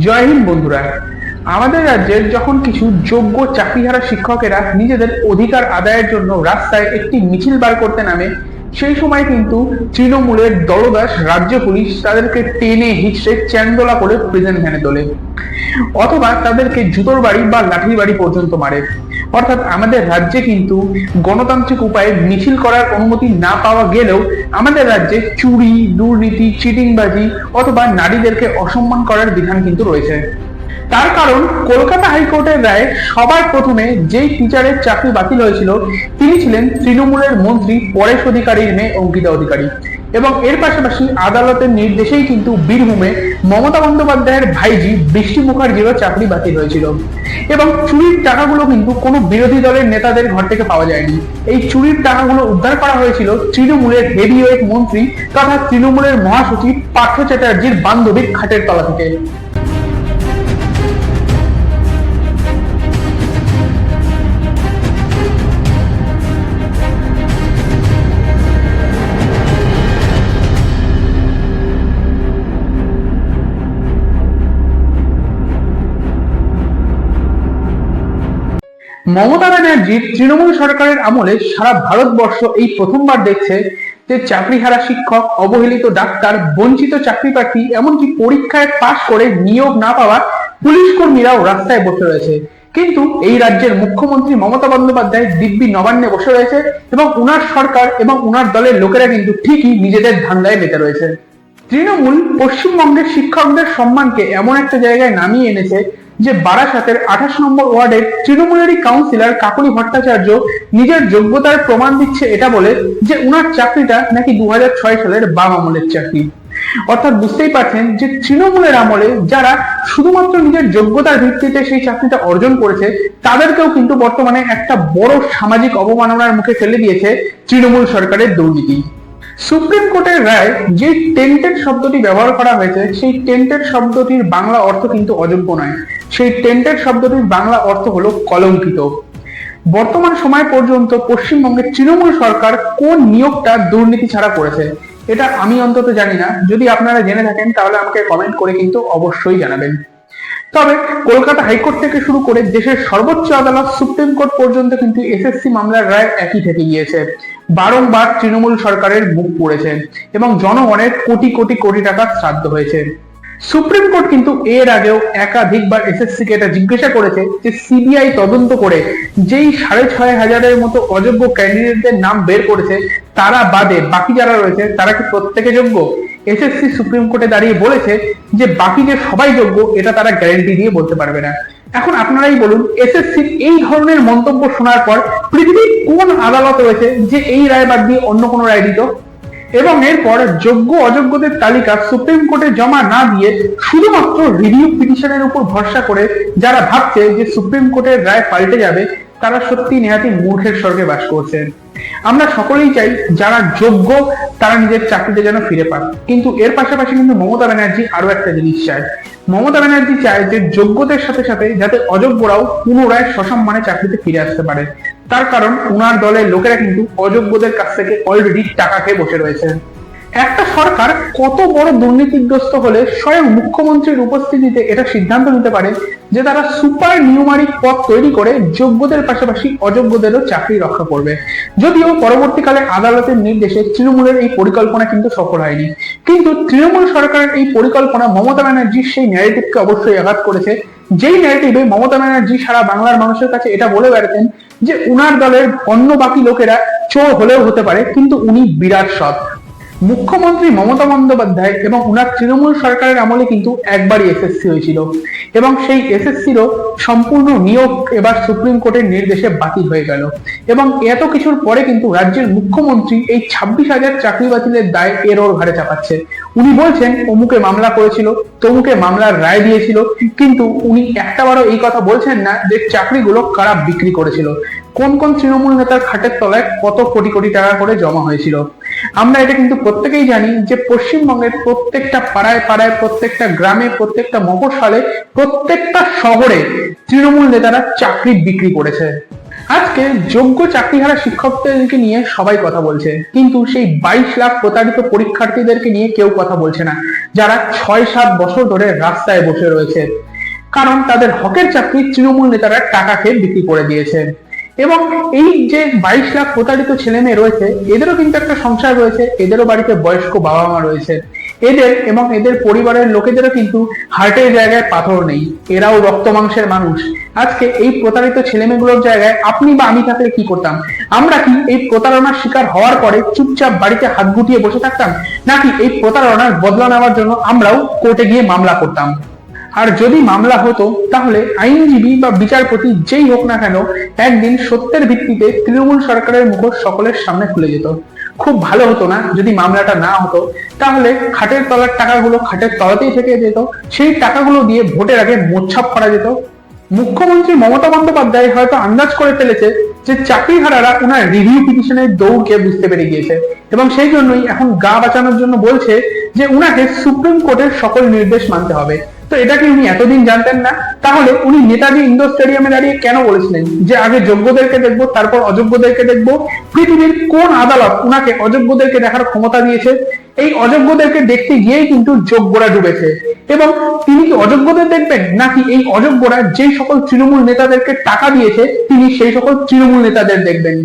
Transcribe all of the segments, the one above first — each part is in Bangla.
জয় হিন্দ, বন্ধুরা। আমাদের রাজ্যের যখন কিছু যোগ্য চাকরিহারা শিক্ষকেরা নিজেদের অধিকার আদায়ের জন্য রাস্তায় একটি মিছিল বার করতে নামে সেই সময় কিন্তু তৃণমূলের দলদাস রাজ্য পুলিশ তাদেরকে টেনে হিচড়ে চ্যান্দোলা করে প্রেজেন্ট ভ্যানে তোলে। অথবা তাদেরকে জুতোর বাড়ি বা লাঠির বাড়ি পর্যন্ত মারে। অর্থাৎ আমাদের রাজ্যে কিন্তু গণতান্ত্রিক উপায়ে মিছিল করার অনুমতি না পাওয়া গেলেও আমাদের রাজ্যে চুরি, দুর্নীতি, চিটিংবাজি অথবা নারীদেরকে অসম্মান করার বিধান কিন্তু রয়েছে। তার কারণ, কলকাতা হাইকোর্টের রায়ে সবার প্রথমে যেই টিচারের চাকরি বাতিল হয়েছিল, তিনি ছিলেন তৃণমূলের মন্ত্রী, পরেশ অধিকারীর মেয়ে অঙ্কিতা অধিকারী। এবং এর পাশাপাশি আদালতের নির্দেশেই কিন্তু বীরভূমে মমতা বন্দ্যোপাধ্যায়ের ভাইজি বৃষ্টি মুখার্জিরও চাকরি বাতিল হয়েছিল। এবং চুরির টাকাগুলো কিন্তু কোনো বিরোধী দলের নেতাদের ঘর থেকে পাওয়া যায়নি। এই চুরির টাকাগুলো উদ্ধার করা হয়েছিল তৃণমূলের হেভিওয়েট মন্ত্রী তথা তৃণমূলের মহাসচিব পার্থ চ্যাটার্জির বান্ধবীর খাটের তলা থেকে। মমতা ব্যানার্জির তৃণমূল সরকারের আমলে সারা ভারতবর্ষ এই প্রথমবার দেখছে যে চাকরিহারা শিক্ষক, অবহেলিত ডাক্তার, বঞ্চিত চাকরি প্রার্থী এমনকি পরীক্ষায় পাশ করে নিয়োগ না পাওয়া পুলিশ কর্মীরাও রাস্তায় বসে রয়েছে। কিন্তু এই রাজ্যের মুখ্যমন্ত্রী মমতা বন্দ্যোপাধ্যায় দিব্যি নবান্নে বসে রয়েছে এবং উনার সরকার এবং উনার দলের লোকেরা কিন্তু ঠিকই নিজেদের ধান্দায় মেতে রয়েছে। তৃণমূল পশ্চিমবঙ্গের শিক্ষকদের সম্মানকে এমন একটা জায়গায় নামিয়ে এনেছে যে বারাসাতের আঠাশ নম্বর ওয়ার্ডের তৃণমূলেরই কাউন্সিলর কাকলি ভট্টাচার্য নিজের যোগ্যতার প্রমাণ দিচ্ছে এটা বলে যে উনার চাকরিটা নাকি দু সালের বাম আমলের চাকরি। অর্থাৎ বুঝতেই পারছেন যে তৃণমূলের আমলে যারা শুধুমাত্র নিজের যোগ্যতার ভিত্তিতে সেই চাকরিটা অর্জন করেছে, তাদেরকেও কিন্তু বর্তমানে একটা বড় সামাজিক অবমাননার মুখে ফেলে দিয়েছে তৃণমূল সরকারের দুর্নীতি। সুপ্রিম কোর্টের রায় যে টেন্টেড শব্দটি ব্যবহার করা হয়েছে, সেই টেন্টেড শব্দটির বাংলা অর্থ কিন্তু অযোগ্য নয়। সেই টেন্টেড শব্দটির বাংলা অর্থ হলো কলঙ্কিত। বর্তমান সময় পর্যন্ত পশ্চিমবঙ্গের তৃণমূল সরকার কোন নিয়োগটা দুর্নীতি ছাড়া করেছে, এটা আমি অন্তত জানি না। যদি আপনারা জেনে থাকেন, তাহলে আমাকে কমেন্ট করে কিন্তু অবশ্যই জানাবেন। তবে কলকাতা হাইকোর্ট থেকে শুরু করে দেশের সর্বোচ্চ আদালত সুপ্রিম কোর্ট পর্যন্ত কিন্তু এসএসসি মামলার রায় একই থেকে গিয়েছে। বারংবার তৃণমূল সরকারের মুখ পড়েছে এবং জনগণের কোটি কোটি কোটি টাকা শ্রাদ্ধ হয়েছে। সুপ্রিম কোর্ট কিন্তু এর আগেও একাধিকবার এসএসসি কে এটা জিজ্ঞাসা করেছে যে সিবিআই তদন্ত করে যেই সাড়ে ছয় হাজারের মতো অযোগ্য ক্যান্ডিডেটদের নাম বের করেছে, তারা বাদে বাকি যারা রয়েছে, তারা কি প্রত্যেকে যোগ্য? এসএসসি সুপ্রিম কোর্টে দাঁড়িয়ে বলেছে যে বাকি যে সবাই যোগ্য, এটা তারা গ্যারেন্টি দিয়ে বলতে পারবে না। এখন আপনারাই বলুন এসএসসি এই ধরনের মন্তব্য শোনার পর পৃথিবীর কোন আদালত রয়েছে যে এই রায় বাদ দিয়ে অন্য কোনো রায় দিত? এবং এরপর যোগ্য অযোগ্যদের তালিকা সুপ্রিম কোর্টে জমা না দিয়ে শুধুমাত্র রিভিউ পিটিশনের উপর ভরসা করে যারা ভাবছে যে সুপ্রিম কোর্টের রায় পাল্টে যাবে, তারা সত্যি নেহাতি মূর্খের স্বর্গে বাস করছে আমরা সকলেই চাই যারা যোগ্য, তারা নিজের চাকরিতে যেন ফিরে পান কিন্তু এর পাশাপাশি কিন্তু মমতা ব্যানার্জি আরও একটা জিনিস চায়। মমতা ব্যানার্জি চায় যে যোগ্যদের সাথে সাথে যাতে অযোগ্যরাও পুনরায় সসম্মানে চাকরিতে ফিরে আসতে পারে। তার কারণ উনার দলের লোকেরা কিন্তু অযোগ্যদের কাছ থেকে অলরেডি টাকা খেয়ে বসে রয়েছে একটা সরকার কত বড় দুর্নীতিগ্রস্ত হলে স্বয়ং মুখ্যমন্ত্রীর উপস্থিতিতে এটা সিদ্ধান্ত নিতে পারে যে তারা সুপার নিউমারিক পদ তৈরি করে যোগ্যদের পাশাপাশি অযোগ্যদেরও চাকরি রক্ষা করবে। যদিও পরবর্তীকালে আদালতের নির্দেশে তৃণমূলের এই পরিকল্পনা কিন্তু সফল হয়নি। কিন্তু তৃণমূল সরকারের এই পরিকল্পনা মমতা ব্যানার্জির সেই ন্যারেটিভকে অবশ্যই আঘাত করেছে। যেই ন্যারেটিভে মমতা ব্যানার্জি সারা বাংলার মানুষের কাছে এটা বলে বেড়াতেন যে উনার দলের অন্য বাকি লোকেরা চোর হলেও হতে পারে, কিন্তু উনি বিরাট সৎ। মুখ্যমন্ত্রী মমতা বন্দ্যোপাধ্যায় এবং উনার তৃণমূল সরকারের আমলে কিন্তু একবারই এসএসসি হয়েছিল এবং সেই এসএসসিরও সম্পূর্ণ নিয়োগ এবার সুপ্রিম কোর্টের নির্দেশে বাতিল হয়ে গেল এবং এত কিছুর পরে কিন্তু রাজ্যের মুখ্যমন্ত্রী এই ছাব্বিশ হাজার চাকরি বাতিলের দায় এর ওর ঘাড়ে চাপাচ্ছে। উনি বলছেন, অমুকে মামলা করেছিল, তমুকে মামলার রায় দিয়েছিল, কিন্তু উনি একটাবারও এই কথা বলছেন না যে চাকরিগুলো কারা বিক্রি করেছিল। কোন কোন তৃণমূল নেতার খাটের তলায় কত কোটি কোটি টাকা করে জমা হয়েছিল। আমরা এটা কিন্তু প্রত্যেকেই জানি যে পশ্চিমবঙ্গের প্রত্যেকটা পাড়ায় পাড়ায়, প্রত্যেকটা গ্রামে, প্রত্যেকটা মফস্বলে, প্রত্যেকটা শহরে তৃণমূল নেতারা চাকরি বিক্রি করেছে। আজকে যোগ্য চাকরি চাকরিহারা শিক্ষকদেরকে নিয়ে সবাই কথা বলছে। কিন্তু সেই বাইশ লাখ প্রতারিত পরীক্ষার্থীদেরকে নিয়ে কেউ কথা বলছে না, যারা ছয় সাত বছর ধরে রাস্তায় বসে রয়েছে। কারণ তাদের হকের চাকরি তৃণমূল নেতারা টাকা খেয়ে বিক্রি করে দিয়েছে। এবং এই যে বাইশ লাখ প্রতারিত ছেলে মেয়ে রয়েছে, এদেরও কিন্তু একটা সংসার রয়েছে, এদেরও বাড়িতে বয়স্ক বাবা মা রয়েছে। এদের এবং এদের পরিবারের লোকেদেরও কিন্তু হার্টের জায়গায় পাথর নেই। এরাও রক্ত মাংসের মানুষ। আজকে এই প্রতারিত ছেলেমেয়েগুলোর জায়গায় আপনি বা আমি থাকলে কি করতাম? আমরা কি এই প্রতারণার শিকার হওয়ার পরে চুপচাপ বাড়িতে হাত গুটিয়ে বসে থাকতাম? নাকি এই প্রতারণার বদলা নেওয়ার জন্য আমরাও কোর্টে গিয়ে মামলা করতাম? আর যদি মামলা হতো, তাহলে আইনজীবী বা বিচারপতি যেই হোক না কেন, একদিন সত্যের ভিত্তিতে তৃণমূল সরকারের মুখোশ সকলের সামনে খুলে যেত। খুব ভালো হতো না, যদি মামলাটা না হতো, তাহলে খাটের তলার টাকাগুলো খাটের তলাতেই থেকে যেত, সেই টাকাগুলো দিয়ে ভোটের আগে মোচ্ছাপ করা যেত। মুখ্যমন্ত্রী মমতা বন্দ্যোপাধ্যায় হয়তো আন্দাজ করে ফেলেছে যে চাকরি হারারা ওনার রিভিউ পিটিশনের দৌড়কে বুঝতে পেরে গিয়েছে এবং সেই জন্যই এখন গা বাঁচানোর জন্য বলছে যে উনাকে সুপ্রিম কোর্টের সকল নির্দেশ মানতে হবে। তো এটা কি উনি এতদিন জানতেন না। তাহলে উনি নেতাজি ইন্ডোর স্টেডিয়ামে দাঁড়িয়ে কেন বলেছিলেন যে আগে যোগ্যদেরকে দেখব, তারপর অযোগ্যদেরকে দেখব? পৃথিবীর কোন আদালত উনাকে অযোগ্যদেরকে দেখার ক্ষমতা দিয়েছে? এই অযোগ্যদেরকে দেখতে গিয়েই কিন্তু যোগ্যরা ডুবেছে। এবং তিনি কি অযোগ্যদের দেখবেন? নাকি এই অযোগ্যরা যেই সকল তৃণমূল নেতাদেরকে টাকা দিয়েছে, তিনি সেই সকল তৃণমূল নেতাদের দেখবেন?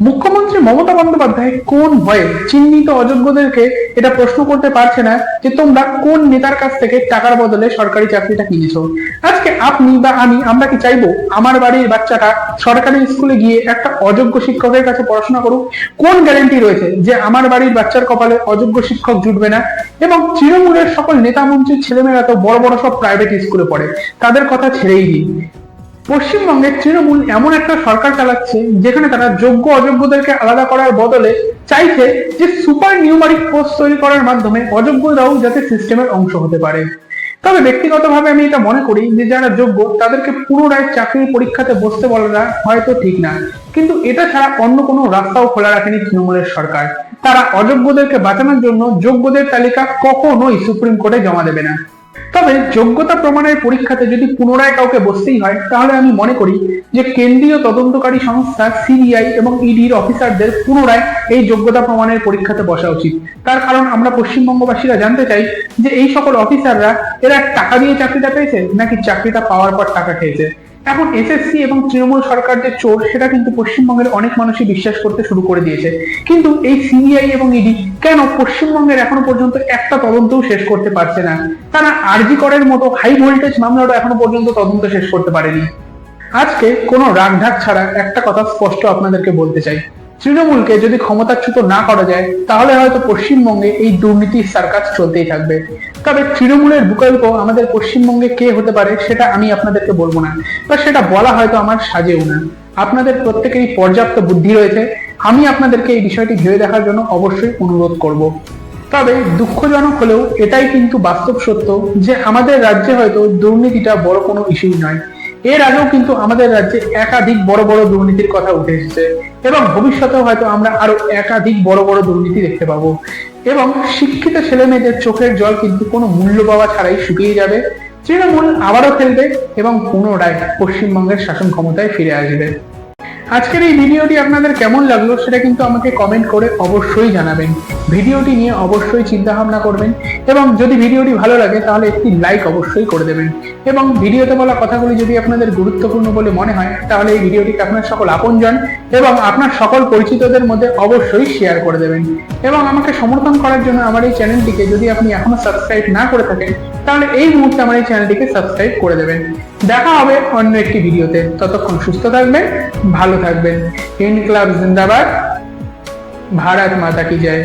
মুখ্যমন্ত্রী মমতা বন্দ্যোপাধ্যায় কোন ভয়ে চিহ্নিত অযোগ্যদেরকে এটা প্রশ্ন করতে পারছে না যে তোমরা কোন নেতার কাছ থেকে টাকার বদলে সরকারি চাকরিটা কিনেছো? আজকে আপনি বা আমি, আমরা কি চাইব আমার বাড়ির বাচ্চাটা সরকারি স্কুলে গিয়ে একটা অযোগ্য শিক্ষকের কাছে পড়াশোনা করুক? কোন গ্যারেন্টি রয়েছে যে আমার বাড়ির বাচ্চার কপালে অযোগ্য শিক্ষক জুটবে না? এবং তৃণমূলের সকল নেতা মন্ত্রীর ছেলেমেয়েরা তো বড় বড় সব প্রাইভেট স্কুলে পড়ে, তাদের কথা ছেড়েই দিন পশ্চিমবঙ্গের তৃণমূল এমন একটা সরকার চালাচ্ছে, যেখানে তারা যোগ্য অযোগ্যদেরকে আলাদা করার বদলে চাইছে যে সুপার নিউমারিক পোস্ট তৈরি করার মাধ্যমে অযোগ্যরাও যাতে সিস্টেমের অংশ হতে পারে। তবে ব্যক্তিগতভাবে আমি এটা মনে করি যে যারা যোগ্য, তাদেরকে পুনরায় চাকরির পরীক্ষাতে বসতে বলাটা হয়তো ঠিক না। কিন্তু এটা ছাড়া অন্য কোনো রাস্তাও খোলা রাখেনি তৃণমূলের সরকার। তারা অযোগ্যদেরকে বাঁচানোর জন্য যোগ্যদের তালিকা কখনোই সুপ্রিম কোর্টে জমা দেবে না। তবে যোগ্যতা প্রমাণের পরীক্ষাতে যদি পুনরায় কাউকে বসতেই হয়, তাহলে আমি মনে করি যে কেন্দ্রীয় তদন্তকারী সংস্থা, সিবিআই এবং ইডির অফিসারদের পুনরায় এই যোগ্যতা প্রমাণের পরীক্ষাতে বসা উচিত। তার কারণ আমরা পশ্চিমবঙ্গবাসীরা জানতে চাই যে এই সকল অফিসাররা এরা টাকা দিয়ে চাকরিটা পেয়েছে নাকি চাকরিটা পাওয়ার পর টাকা খেয়েছে? এখন এসএসসি এবং তৃণমূল সরকার যে চোর, সেটা কিন্তু পশ্চিমবঙ্গের অনেক মানুষই বিশ্বাস করতে শুরু করে দিয়েছে। কিন্তু এই সিবিআই এবং ইডি কেন পশ্চিমবঙ্গের এখনও পর্যন্ত একটা তদন্তও শেষ করতে পারছে না? তারা আরজি করের মতো হাই ভোল্টেজ মামলাটা এখনও পর্যন্ত তদন্ত শেষ করতে পারেনি। আজকে কোনো রাগঢাক ছাড়া একটা কথা স্পষ্ট আপনাদেরকে বলতে চাই। তৃণমূলকে যদি ক্ষমতাচ্যুত না করা যায়, তাহলে হয়তো পশ্চিমবঙ্গে এই দুর্নীতির সার্কাস চলতেই থাকবে। তবে তৃণমূলের বিকল্প আমাদের পশ্চিমবঙ্গে কে হতে পারে, সেটা আমি আপনাদেরকে বলব না। বা সেটা বলা হয়তো আমার সাজেও না। আপনাদের প্রত্যেকেরই পর্যাপ্ত বুদ্ধি রয়েছে। আমি আপনাদেরকে এই বিষয়টি ভেবে দেখার জন্য অবশ্যই অনুরোধ করব। তবে দুঃখজনক হলেও এটাই কিন্তু বাস্তব সত্য যে আমাদের রাজ্যে হয়তো দুর্নীতিটা বড় কোনো ইস্যু নয়। এর আগেও কিন্তু আমাদের রাজ্যে একাধিক বড় বড় দুর্নীতির কথা উঠে এসেছে এবং ভবিষ্যতেও হয়তো আমরা আরও একাধিক বড় বড় দুর্নীতি দেখতে পাবো। এবং শিক্ষিত ছেলে মেয়েদের চোখের জল কিন্তু কোনো মূল্য পাওয়া ছাড়াই শুকিয়ে যাবে। তৃণমূল আবারও খেলবে এবং পুনরায় পশ্চিমবঙ্গের শাসন ক্ষমতায় ফিরে আসবে। আজকের এই ভিডিওটি আপনাদের কেমন লাগল সেটা কিন্তু আমাকে কমেন্ট করে অবশ্যই জানাবেন। ভিডিওটি নিয়ে অবশ্যই চিন্তা ভাবনা করবেন এবং যদি ভিডিওটি ভালো লাগে তাহলে একটি লাইক অবশ্যই করে দেবেন। এবং ভিডিওতে বলা কথাগুলি যদি আপনাদের গুরুত্বপূর্ণ বলে মনে হয় তাহলে এই ভিডিওটিকে আপনার সকল আপনজন এবং আপনার সকল পরিচিতদের মধ্যে অবশ্যই শেয়ার করে দেবেন। এবং আমাকে সমর্থন করার জন্য আমার এই চ্যানেলটিকে যদি আপনি এখনও সাবস্ক্রাইব না করে থাকেন, তাহলে এই মুহূর্তে আমার এই চ্যানেলটিকে সাবস্ক্রাইব করে দেবেন। দেখা হবে অন্য একটি ভিডিওতে। ততক্ষণ সুস্থ থাকবেন, ভালো থাকবেন। ইন ক্লাব জিন্দাবাদ। ভারত মাতা কি জয়।